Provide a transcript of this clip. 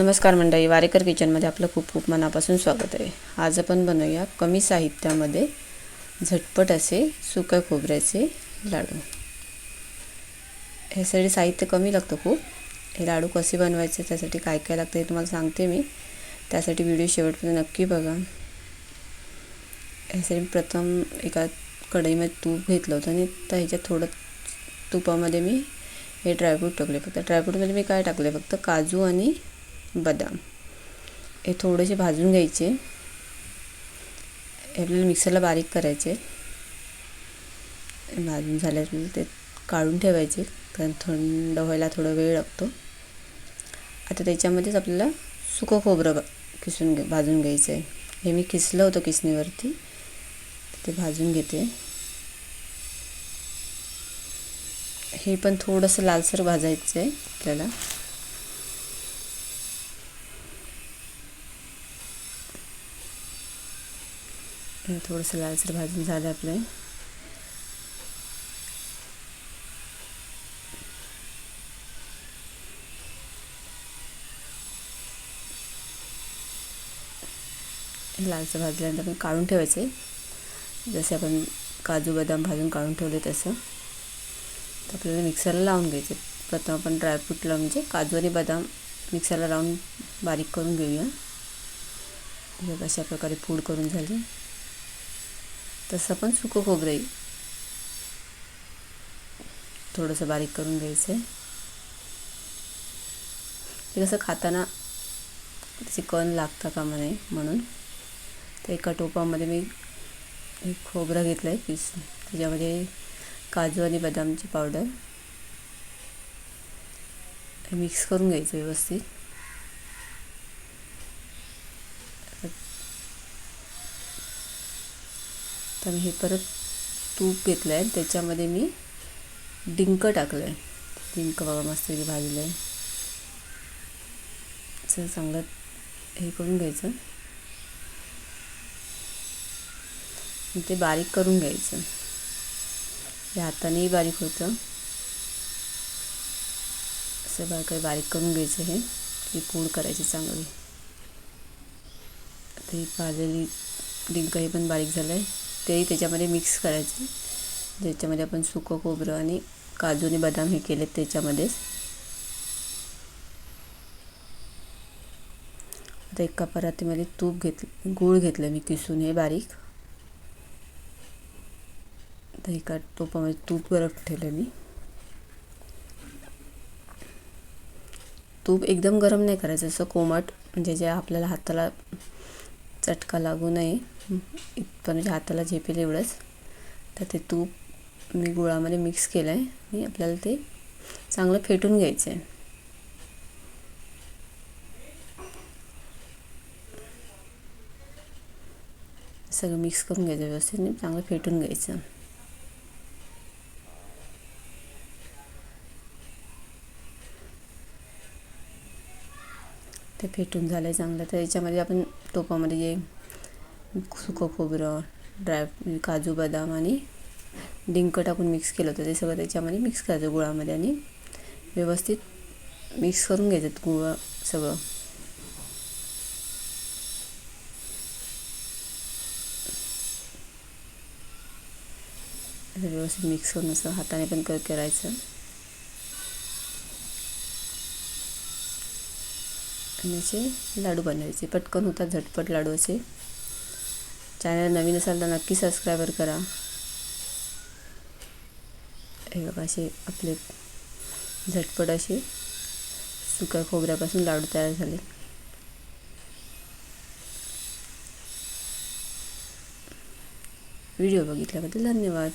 नमस्कार मंडळी वारेकर किचनमध्ये आपलं खूप खूप मनापासून स्वागत आहे. आज आपण बनवूया कमी साहित्यामध्ये झटपट असे सुक्या खोबऱ्याचे लाडू. ह्यासाठी साहित्य कमी लागतं खूप. हे लाडू कसे बनवायचे त्यासाठी काय काय लागतं हे तुम्हाला सांगते मी. त्यासाठी व्हिडिओ शेवटपर्यंत नक्की बघा. ह्यासाठी प्रथम एका कढईमध्ये तूप घेतलं होतं आणि तर ह्याच्यात थोडं तुपामध्ये मी हे ड्रायफ्रूट टाकले. फक्त ड्रायफ्रूटमध्ये मी काय टाकले? फक्त काजू आणि बदाम. हे थोडेसे भाजून घ्यायचे. आपल्याला मिक्सरला बारीक करायचे. भाजून झाल्यावर ते काढून ठेवायचे कारण थंड व्हायला थोडा वेळ लागतो. आता त्याच्यामध्येच आपल्याला सुकं खोबरं किसून घे भाजून घ्यायचं आहे हे मी किसलं होतं किसणीवरती ते भाजून घेते. हे पण थोडंसं लालसर भाजायचं आहे आपल्याला. हे थोडंसं लालसर भाजून झालं आपलं. लालसर भाजल्यानंतर आपण काढून ठेवायचे. जसे आपण काजू बदाम भाजून काढून ठेवले तसं. तर आपल्याला मिक्सरला लावून घ्यायचे. प्रथम आपण ड्रायफ्रूटला म्हणजे काजू आणि बदाम मिक्सरला लावून बारीक करून घेऊया. बघ अशा प्रकारे पूड करून झाली. तसं पण सुकं खोबरंही थोडंसं बारीक करून घ्यायचं आहे ते कसं खाताना त्याचे कण लागता कामा म्हणून. तर एका टोपामध्ये मी एक खोबरं घेतलं आहे पीस त्याच्यामध्ये काजू आणि बदामची पावडर मिक्स करून घ्यायचं व्यवस्थित. तर हे परत तूप घेतलं आहे. त्याच्यामध्ये मी डिंक टाकलं आहे. डिंक बघा मस्त भाजलं आहे. असं चांगलं हे करून घ्यायचं. ते बारीक करून घ्यायचं. हे हातानेही बारीक होतं. असं बारीक बारीक करून घ्यायचं हे. ती पूड करायची चांगली. ते ही डिंक हे पण बारीक झालं आहे. तेही त्याच्यामध्ये मिक्स करायचं. ज्याच्यामध्ये आपण सुकं खोबरं आणि काजू आणि बदाम हे केलेत त्याच्यामध्येच. आता एका परातीमध्ये तूप घेतलं गूळ घेतलं मी किसून हे बारीक. आता एका टोपामध्ये तूप गरम ठेवलं मी. तूप एकदम गरम नाही करायचं असं कोमट म्हणजे जे आपल्याला हाताला चटका लागू नये. इथपर्यंत म्हणजे हाताला झेपेल एवढंच. तर ते तूप मी गुळामध्ये मिक्स केलं आहे आणि आपल्याला ते चांगलं फेटून घ्यायचं आहे सगळं मिक्स करून घ्यायचं व्यवस्थित आणि चांगलं फेटून घ्यायचं. ते फेटून झालं आहे चांगलं. तर याच्यामध्ये आपण टोपामध्ये जे सुकं खोबरं ड्राय काजू बदाम आणि डिंक टाकून मिक्स केलं होतं. ते सगळं त्याच्यामध्ये मिक्स करायचं गुळामध्ये आणि व्यवस्थित मिक्स करून घ्यायचं गुळ सगळं. व्यवस्थित मिक्स करून असं हाताने पण कर करायचं. आणि असे लाडू बनवायचे. पटकन होतात झटपट लाडू असे. चॅनल नवीन असाल तर नक्की सबस्क्रायबर करा. हे बघा असे आपले झटपट असे सुक्या खोबऱ्यापासून लाडू तयार झाले. व्हिडिओ बघितल्याबद्दल धन्यवाद.